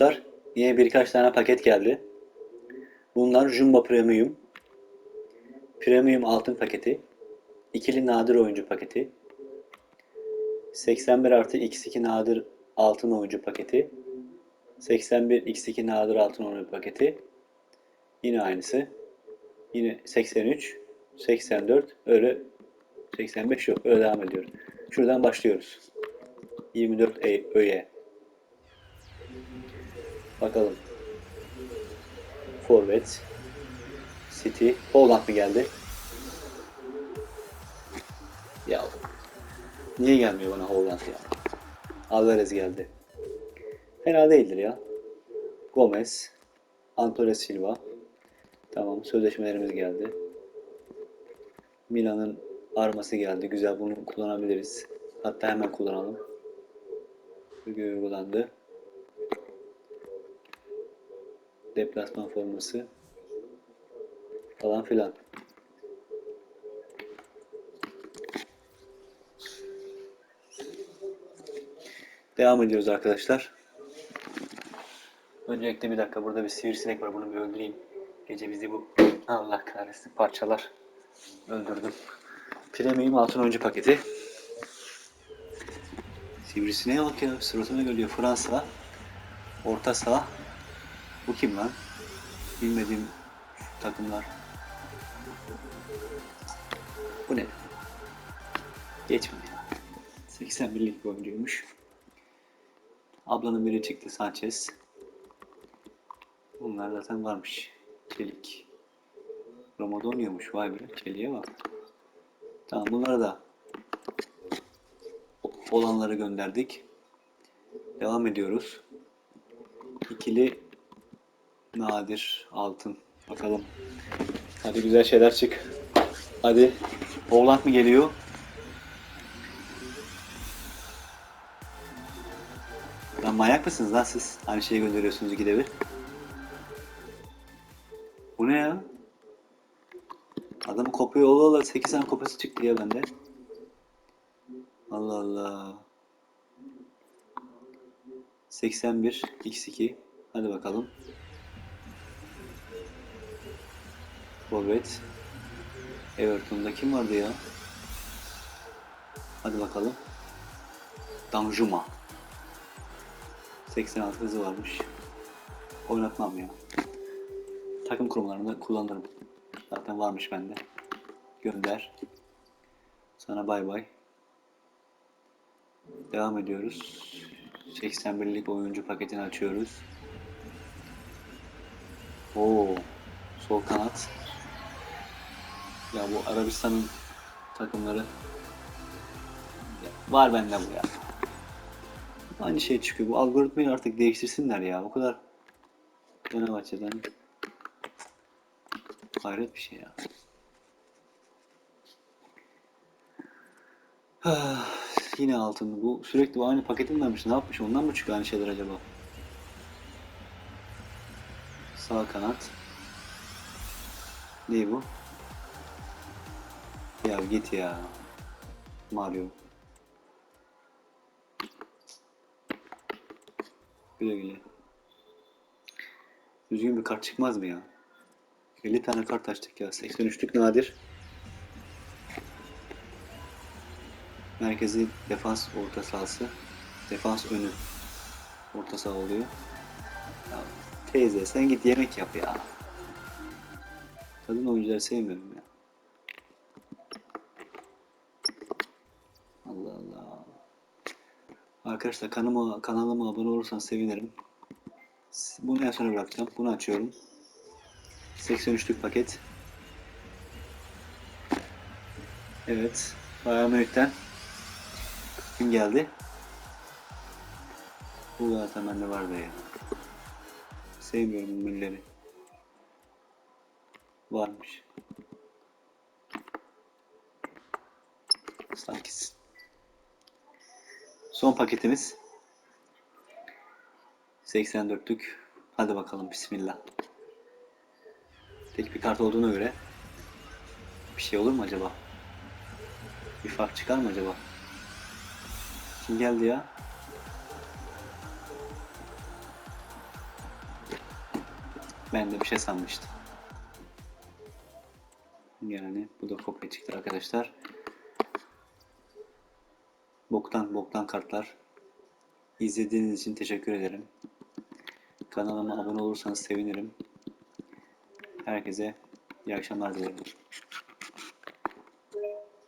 arkadaşlar. Yine birkaç tane paket geldi. Bunlar Jumbo Premium. Premium altın paketi. İkili nadir oyuncu paketi. 81 artı X2 nadir altın oyuncu paketi. 81 X2 nadir altın oyuncu paketi. Yine aynısı. Yine 83, 84, öyle 85 yok. Öyle devam ediyor. Şuradan başlıyoruz. 24 E- öğe. Bakalım. Forvet. City. Holland mı geldi? Ya niye gelmiyor bana Holland ya? Alvarez geldi. Fena değildir ya. Gomez. Antonio Silva. Tamam sözleşmelerimiz geldi. Milan'ın arması geldi. Güzel bunu kullanabiliriz. Hatta hemen kullanalım. Bugün uygulandı. Deplasman forması falan filan. Devam ediyoruz arkadaşlar. Öncelikle bir dakika burada bir sivrisinek var. Bunu bir öldüreyim. Gece bizi bu Allah kahretsin parçalar. Öldürdüm. Premium altın oyuncu paketi. Sivrisineğe bak ya. Suratıma geliyor. Fransa. Orta saha. Bu kim lan? Bilmediğim takımlar. Bu ne? Geçmiyor. 81'lik bir oyuncuymuş. Ablanın biri çıktı Sanchez. Bunlar zaten varmış. Çelik. Romadonio'muş vay be. Çeliğe bak. Tamam bunları da olanları gönderdik. Devam ediyoruz. İkili nadir altın. Bakalım. Hadi güzel şeyler çık. Hadi. Holland mı geliyor? Lan manyak mısınız lan siz? Aynı şeyi gönderiyorsunuz ikide bir. Bu ne ya? Adamın kopya ola ola 8 tane kopyası çıktı ya bende. Allah Allah. 81 x2. Hadi bakalım. Forvet. Everton'da kim vardı ya? Hadi bakalım. Danjuma. 86 hızı varmış. Oynatmam ya. Takım kurumlarında kullanırım. Zaten varmış bende. Gönder. Sana bay bay. Devam ediyoruz. 81'lik oyuncu paketini açıyoruz. Oo, sol kanat. Ya bu Arabistan'ın takımları var bende bu ya. Aynı şey çıkıyor. Bu algoritmayı artık değiştirsinler ya. O kadar Fenerbahçe'den hayret bir şey ya. Yine altın. Bu sürekli bu aynı paketi mi? Ne yapmış? Ondan mı çıkıyor aynı şeyler acaba? Sağ kanat. Ne bu? Ya git ya. Mario. Güle güle. Düzgün bir kart çıkmaz mı ya? 50 tane kart açtık ya. 83'lük nadir. Merkezi defans orta sahası. Defans önü. Orta saha oluyor. Ya, teyze sen git yemek yap ya. Kadın oyuncuları sevmiyorum ya. Allah Allah. Arkadaşlar kanalıma, kanalıma abone olursanız sevinirim. Bunu en sona bırakacağım. Bunu açıyorum. 83'lük paket. Evet. Bayern Münih'ten kim geldi? Bu zaten bende vardı ya. Sevmiyorum milleri. Varmış. Sanki. Son paketimiz. 84'lük. Hadi bakalım bismillah. Tek bir kart olduğuna göre bir şey olur mu acaba? Bir fark çıkar mı acaba? Kim geldi ya? Ben de bir şey sanmıştım. Yani bu da kopya çıktı arkadaşlar. Boktan boktan kartlar. İzlediğiniz için teşekkür ederim. Kanalıma abone olursanız sevinirim. Herkese iyi akşamlar dilerim.